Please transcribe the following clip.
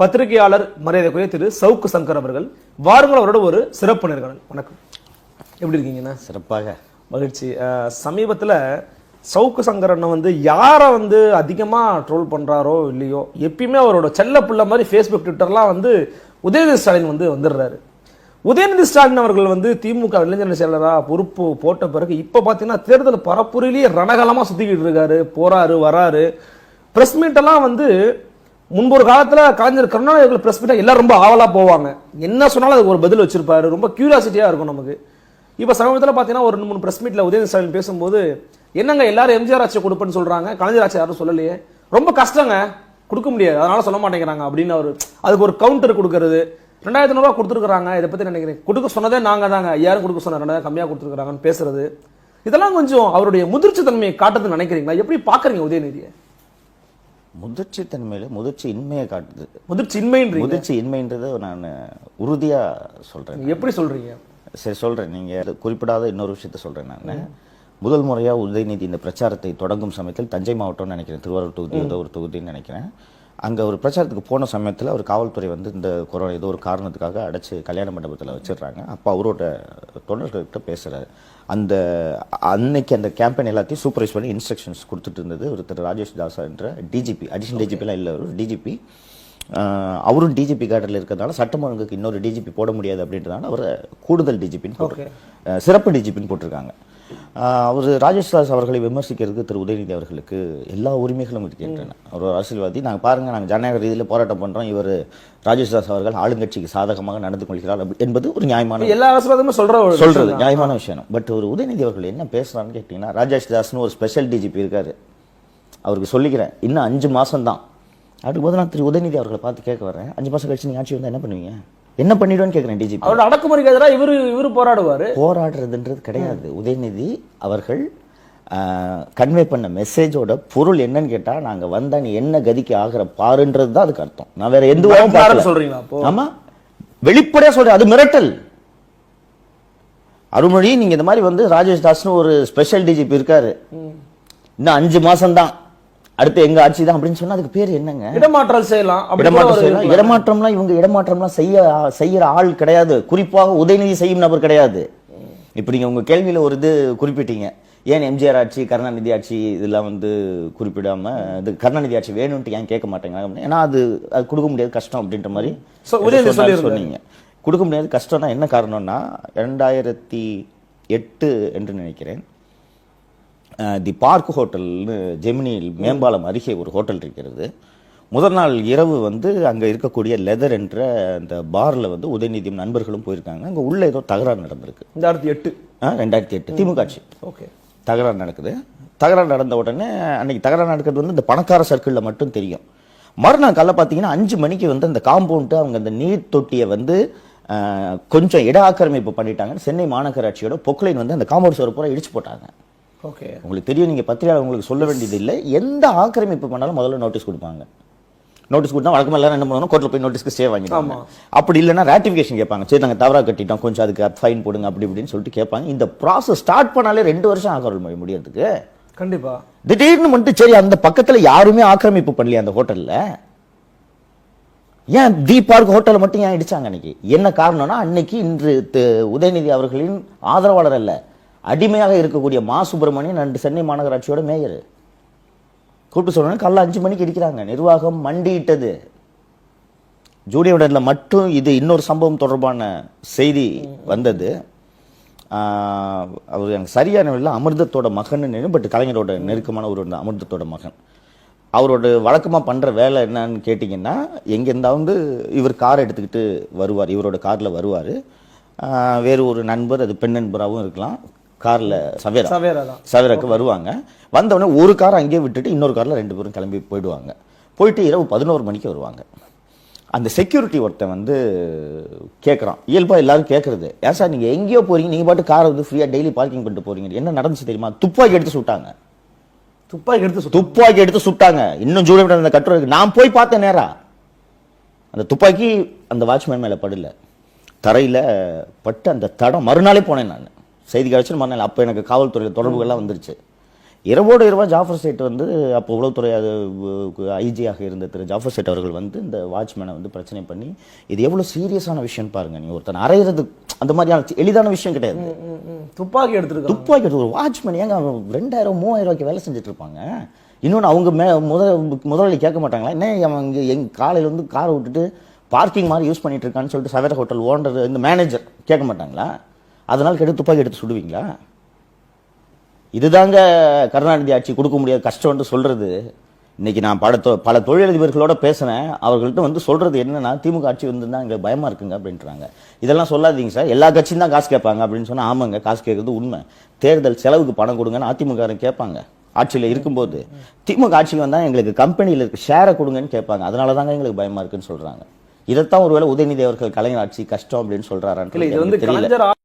பத்திரிகையாளர் மரியாதைக்குரிய திரு சவுக்கு சங்கர் அவர்கள் வாருங்கள் அவரோட ஒரு சிறப்பு நேர்காணல். வணக்கம். எப்படி இருக்கீங்கண்ணா? சிறப்பாக. மகிழ்ச்சி. சமீபத்துல சவுக்கு சங்கர் அண்ணன் வந்து யாரை வந்து அதிகமா ட்ரோல் பண்றாரோ இல்லையோ எப்பயுமே அவரோட செல்ல பிள்ளை மாதிரி ஃபேஸ்புக் ட்விட்டர்லாம் வந்து உதயநிதி ஸ்டாலின் வந்து வந்துடுறாரு. உதயநிதி ஸ்டாலின் அவர்கள் வந்து திமுக இளைஞர் செயலரா பொறுப்பு போட்ட பிறகு இப்ப பாத்தீங்கன்னா தேர்தல் பரப்புரையிலேயே ரணகலமா சுத்திக்கிட்டு இருக்காரு போறாரு வராரு. பிரஸ் மீட் எல்லாம் வந்து முன்பொரு காலத்தில் கலைஞர் கருணாநிதி அவர்கள் பிரஸ் மீட்டா ரொம்ப ஆவலாக போவாங்க. என்ன சொன்னாலும் அதுக்கு ஒரு பதில் வச்சிருப்பாரு. ரொம்ப க்யூரியாசிட்டியாக இருக்கும் நமக்கு. இப்போ சமீபத்தில் பார்த்தீங்கன்னா ஒரு ரெண்டு மூணு ப்ரெஸ் மீட்டில் உதயநிதி ஸ்டாலின் பேசும்போது என்னங்க எல்லாரும் எம்ஜிஆர் ஆட்சியை கொடுப்பேன்னு சொல்கிறாங்க கலைஞர் ஆட்சி யாரும் சொல்லலையே? ரொம்ப கஷ்டங்க. கொடுக்க முடியாது. அதனால சொல்ல மாட்டேங்கிறாங்க அப்படின்னு அவர். அதுக்கு ஒரு கவுண்டர் கொடுக்கறது. ரெண்டாயிரத்தி நூறுரூவா கொடுத்துருக்காங்க இதை பற்றி நினைக்கிறேன். கொடுக்க சொன்னதே நாங்கள் தாங்க. யாரும் கொடுக்க சொன்ன ரெண்டாயிரம் கம்மியாக கொடுத்துருக்காங்கன்னு பேசுறது. இதெல்லாம் கொஞ்சம் அவருடைய முதிர்ச்சி தன்மையை காட்டுறதுன்னு நினைக்கிறீங்களா? எப்படி பார்க்குறீங்க உதயநிதியை? முதிர்ச்சி தன்மையில முதிர்ச்சி இன்மையை காட்டுது. முதிர்ச்சி இன்மைன்றீங்க முதிர்ச்சி இன்மைன்றதை நான் உறுதியா சொல்றேன் நீங்க எப்படி சொல்றீங்க? சரி சொல்றேன். நீங்க அது குறிப்பிடாத இன்னொரு விஷயத்த சொல்றேன் நான். முதல் முறையா உதயநிதி இந்த பிரச்சாரத்தை தொடங்கும் சமயத்தில் தஞ்சை மாவட்டம்னு நினைக்கிறேன். திருவாரூர் தொகுதி ஏதோ ஒரு தொகுதின்னு நினைக்கிறேன். அங்கே ஒரு பிரச்சாரத்துக்கு போன சமயத்தில் ஒரு காவல்துறை வந்து இந்த கொரோனா ஏதோ ஒரு காரணத்துக்காக அடைச்சி கல்யாண மண்டபத்தில் வச்சிடுறாங்க. அப்போ அவரோட தொண்டர்கள்கிட்ட பேசுகிறாரு அந்த அன்னைக்கு அந்த கேம்பெயின் எல்லாத்தையும் சூப்பர்வைஸ் பண்ணி இன்ஸ்ட்ரக்ஷன்ஸ் கொடுத்துட்டு இருந்தது ஒரு திரு ராஜேஷ் தாசா என்ற டிஜிபி அடிஷனல் டிஜிபிலாம் இல்லை ஒரு டிஜிபி அவரும் டிஜிபி கேடரில் இருக்கிறதுனால சட்டம் ஒழுங்குக்கு இன்னொரு டிஜிபி போட முடியாது அப்படின்றதுனால அவரை கூடுதல் டிஜிபின்னு போட்டு சிறப்பு டிஜிபின்னு போட்டிருக்காங்க. அவர் ராஜேஷ் தாஸ் அவர்களை விமர்சிக்கிறதுக்கு திரு உதயநிதி அவர்களுக்கு எல்லா உரிமைகளும் இருக்கின்றன. அவர் ஒரு அரசியல்வாதி நாங்கள் பாருங்க நாங்கள் ஜனநாயக ரீதியில் போராட்டம் பண்றோம் இவர் ராஜேஷ் தாஸ் அவர்கள் ஆளுங்கட்சிக்கு சாதகமாக நடந்து கொள்கிறார் என்பது ஒரு நியாயமான எல்லா சொல்றது விஷயம் தான். நியாயமான விஷயம். பட் ஒரு உதயநிதி அவர்கள் என்ன பேசுறான்னு கேட்டீங்கன்னா ராஜேஷ் தாஸ்னு ஒரு ஸ்பெஷல் டிஜிபி இருக்காரு. அவருக்கு சொல்லிக்கிறேன் இன்னும் அஞ்சு மாசம் தான் அப்படிங்கும்போது நான் திரு உதயநிதி அவர்களை பார்த்து கேட்க வரேன் அஞ்சு மாசம் கழிச்சு நீங்க ஆட்சி வந்தா என்ன பண்ணுவீங்க? என்ன பண்ணிடுவேன்னு கேட்குறேன் டிஜிபி அவரோட அடக்குமுறைக்கு எதிராக இவரு இவரு போராடுவாரு. போராடுறதுன்றது கிடையாது. உதயநிதி அவர்கள் கன்வே பண்ண மெசேஜோட பொருள் என்னன்னு கேட்டா நாங்க வந்தா நீ என்ன கதிக்கு ஆகிற பாருன்றது தான் அதுக்கு அர்த்தம். நான் வேற எந்த. சொல்றீங்களா? ஆமா. வெளிப்படையா சொல்றேன் அது மிரட்டல். அருள்மொழி நீங்க இந்த மாதிரி வந்து ராஜேஷ் தாஸ்னு ஒரு ஸ்பெஷல் டிஜிபி இருக்காரு. இன்னும் அஞ்சு மாசம் தான் அடுத்து எங்க ஆட்சி தான் அப்படின்னு சொன்னா அதுக்கு பேர் என்னங்க? இடமாற்றல் செய்யலாம் இடமாற்றம் செய்யலாம். இடமாற்றம்லாம் இவங்க இடமாற்றம்லாம் செய்ய செய்யற ஆள் கிடையாது. குறிப்பாக உதயநிதி செய்யும் நபர் கிடையாது. இப்ப நீங்க உங்க கேள்வியில ஒரு இது குறிப்பிட்டீங்க. ஏன் எம்ஜிஆர் ஆட்சி கருணாநிதி ஆட்சி இதெல்லாம் வந்து குறிப்பிடாம இது கருணாநிதி ஆட்சி வேணும்ட்டு ஏன் கேட்க மாட்டேங்க? ஏன்னா அது அது கொடுக்க முடியாது கஷ்டம் அப்படின்ற மாதிரி. சொன்னீங்க. கொடுக்க முடியாது கஷ்டம்னா என்ன காரணம்னா ரெண்டாயிரத்தி எட்டு என்று நினைக்கிறேன். தி பார்க் ஹோட்டல்னு ஜெமினியில் மேம்பாலம் அருகே ஒரு ஹோட்டல் இருக்கிறது. முதல் நாள் இரவு வந்து அங்க இருக்கக்கூடிய லெதர் என்ற அந்த பார்ல வந்து உதயநிதியும் நண்பர்களும் போயிருக்காங்க. அங்க உள்ள ஏதோ தகராறு நடந்திருக்கு. அடுத்து எட்டு. அஹ், ரெண்டாயிரத்தி எட்டு. திமுக ஆட்சி. ஓகே. தகராறு நடக்குது. தகராறு நடந்த உடனே அன்னைக்கு தகராறு நடக்கிறது வந்து இந்த பணக்கார சர்க்கிளில் மட்டும் தெரியும். மறுநாள் காலைல பார்த்தீங்கன்னா அஞ்சு மணிக்கு வந்து அந்த காம்பவுண்டு அவங்க அந்த நீர் தொட்டியை வந்து கொஞ்சம் இட ஆக்கிரமிப்பு பண்ணிட்டாங்க சென்னை மாநகராட்சியோட பொக்லைன் வந்து அந்த காம்பவுண்ட் சுவர் பூரா இடிச்சு போட்டாங்க. ஓகே உங்களுக்கு தெரியும் நீங்க பத்திரிகையாளர் உங்களுக்கு சொல்ல வேண்டியது இல்லை எந்த ஆக்கிரமிப்பு பண்ணாலும் முதல்ல நோட்டீஸ் கொடுப்பாங்க. நோட்டீஸ் கொடுத்தா வழக்கமாக எல்லாரும் என்ன பண்ணணும் கோர்ட்டில் போய் நோட்டீஸ்க்கு ஸ்டே வாங்கிடுவாங்க. அப்படி இல்லைன்னா ராட்டிஃபிகேஷன் கேட்பாங்க. சரி நாங்கள் தவறாக கட்டிட்டோம் கொஞ்சம் அதுக்கு ஃபைன் போடுங்க அப்படி இப்படின்னு சொல்லிட்டு கேட்பாங்க. இந்த ப்ராசஸ் ஸ்டார்ட் பண்ணாலே ரெண்டு வருஷம் ஆகும் மொழி முடியறதுக்கு. கண்டிப்பா. திடீர்னு மட்டும் சரி அந்த பக்கத்துல யாருமே ஆக்கிரமிப்பு பண்ணலையா அந்த ஹோட்டல்ல. ஏன் தி பார்க் ஹோட்டலை மட்டும் ஏன் இடிச்சாங்க அன்னைக்கு? என்ன காரணம்னா அன்னைக்கு இன்று உதயநிதி அவர்களின் ஆதரவாளர் அல்ல. அடிமையாக இருக்கக்கூடிய மா சுப்பிரமணியன் அண்டு சென்னை மாநகராட்சியோட மேயர். கூப்பிட்டு சொல்லணும் காலைல அஞ்சு மணிக்கு இருக்கிறாங்க நிர்வாகம் மண்டியிட்டது. ஜூனியர்ல மட்டும் இது இன்னொரு சம்பவம் தொடர்பான செய்தி வந்தது. அவர் எனக்கு சரியான இல்லை அமிர்தத்தோட மகன் பட் கலைஞரோட நெருக்கமான ஒரு அமிர்தத்தோட மகன். அவரோட வழக்கமாக பண்ணுற வேலை என்னன்னு கேட்டிங்கன்னா எங்க இருந்தாவது இவர் கார் எடுத்துக்கிட்டு வருவார் இவரோட காரில் வருவார். வேறு ஒரு நண்பர் அது பெண் நண்பராகவும் இருக்கலாம். கார்ல சவேரா. சவேரா தான். சவேராக்கு வருவாங்க. வந்த உடனே ஒரு காரை அங்கேயே விட்டுட்டு இன்னொரு கார்ல ரெண்டு பேரும் கிளம்பி போயிடுவாங்க. போயிட்டு இரவு பதினோரு மணிக்கு வருவாங்க. அந்த செக்யூரிட்டி ஒருத்தன் வந்து கேட்குறான் இயல்பா எல்லாரும் கேட்கறது ஏன் சார் நீங்க எங்கேயோ போறீங்க. நீங்க பாட்டு காரை வந்து ஃப்ரீயா டெய்லி பார்க்கிங் பண்ணிட்டு போறீங்க. என்ன நடந்துச்சு தெரியுமா? துப்பாக்கி எடுத்து சுட்டாங்க. துப்பாக்கி எடுத்து துப்பாக்கி எடுத்து சுட்டாங்க. இன்னும் ஜூலியட் அந்த கட்டுரை நான் போய் பார்த்தேன் நேரா. அந்த துப்பாக்கி அந்த வாட்ச்மேன் மேல படல. தரையில பட்டு அந்த தடம். மறுநாளே போனேன் நான். செய்தி கிடைச்சு மறுநாள். அப்போ எனக்கு காவல்துறை தொடர்புகள்லாம் வந்துருச்சு. இரவோடு இரவா ஜாஃபர் சேட் வந்து அப்போ உளவுத்துறை அது ஐஜியாக இருந்த திரு ஜாஃபர் சேட் அவர்கள் வந்து இந்த வாட்ச்மேனை வந்து பிரச்சனை பண்ணி இது எவ்வளவு சீரியஸான விஷயம் பாருங்க. நீங்க ஒருத்தன் அறையிறது அந்த மாதிரியான எளிதான விஷயம் கிடையாது. துப்பாக்கி எடுத்திருக்காங்க. துப்பாக்கி எடுத்து ஒரு வாட்ச்மேன் ஏங்க அவன் ரெண்டாயிரம் மூவாயிரம் ரூபாய்க்கு வேலை செஞ்சுட்டு இருப்பாங்க இன்னொன்று அவங்க மே முத முதலாளி கேட்க மாட்டாங்களா? என்ன அவன் இங்கே எங் காலையில் வந்து காரை விட்டுட்டு பார்க்கிங் மாதிரி யூஸ் பண்ணிட்டு இருக்கான்னு சொல்லிட்டு சவேர ஹோட்டல் ஓனர் இந்த மேனேஜர் கேட்க மாட்டாங்களா? அதனால கேட்டு துப்பாக்கி எடுத்து சுடுவீங்களா? இதுதாங்க கருணாநிதி ஆட்சி கொடுக்க முடியாத கஷ்டம்னு சொல்றது. இன்னைக்கு நான் பல தொ- பல தொழிலதிபர்களோட பேசினேன். அவர்கள்ட்ட வந்து சொல்றது என்னன்னா திமுக ஆட்சி வந்து எங்களுக்கு பயமா இருக்குங்க அப்படின்றாங்க. இதெல்லாம் சொல்லாதீங்க சார். எல்லா கட்சியும் தான் காசு கேட்பாங்க அப்படின்னு சொன்னா ஆமாங்க காசு கேட்கறது உண்மை. தேர்தல் செலவுக்கு பணம் கொடுங்கன்னு அதிமுக கேட்பாங்க. ஆட்சியில் இருக்கும்போது திமுக ஆட்சிக்கு வந்தா எங்களுக்கு கம்பெனியில் இருக்க ஷேரை கொடுங்கன்னு கேட்பாங்க. அதனால தாங்க எங்களுக்கு பயமா இருக்குன்னு சொல்றாங்க. இதைத்தான் ஒருவேளை உதயநிதி அவர்கள் கலைஞர் ஆட்சி கஷ்டம் அப்படின்னு இல்ல இது வந்து